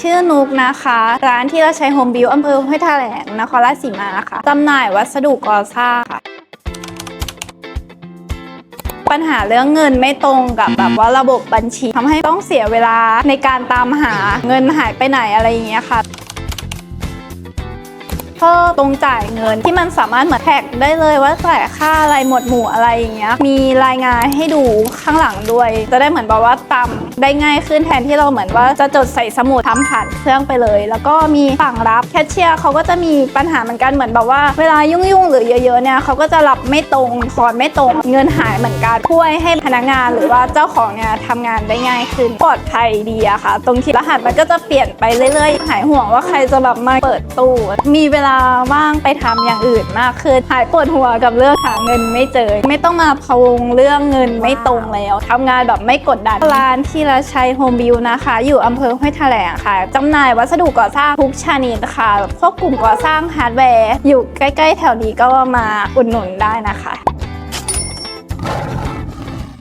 ชื่อนุกนะคะ ร้านที่เราใช้โฮมบิวอำเภอห้วยแถลงนครราชสีมาค่ะจำหน่ายวัสดุก่อสร้างค่ะ ปัญหาเรื่องเงินไม่ตรงกับแบบว่าระบบบัญชีทำให้ต้องเสียเวลาในการตามหาเงินหายไปไหนอะไรอย่างเงี้ยค่ะ ก็ตรงจ่ายเงิน ที่มันสามารถเหมือนแท็กได้เลยว่าจ่ายค่าอะไรหมวดหมู่อะไรอย่างเงี้ยมีรายงานให้ดูข้างหลังด้วย จะได้เหมือนแบบว่าตามได้ง่ายขึ้นแทนที่เราเหมือนว่าจะจดใส่สมุดทำผ่านเครื่องไปเลย แล้วก็มีฝั่งรับแคชเชียร์เขาก็จะมีปัญหาเหมือนกันเหมือนแบบว่าเวลายุ่งๆหรือเยอะๆเนี่ยเขาก็จะรับไม่ตรงทอนไม่ตรงเงินหายเหมือนกันช่วยให้พนักงานหรือว่าเจ้าของเนี่ยทำงานได้ง่ายขึ้นปลอดภัยดีอะค่ะ ตรงที่รหัสมันก็จะเปลี่ยนไปเรื่อยๆ หายห่วงว่าใครจะแบบมาเปิดตู้มีเวลาว่างไปทำอย่างอื่นมากขึ้นหายปวดหัวกับเรื่องหาเงินไม่เจอ ไม่ต้องมาพะวงเรื่องเงินไม่ตรงแล้วทำงานแบบไม่กดดันร้านที่ราชัยโฮมบิวนะคะ อยู่อำเภอห้วยแถลงค่ะจำหน่ายวัสดุก่อสร้างทุกชนิดค่ะพวกกลุ่มก่อสร้างฮาร์ดแวร์ อยู่ใกล้ ๆ แถวนี้ก็มาอุดหนุนได้นะคะ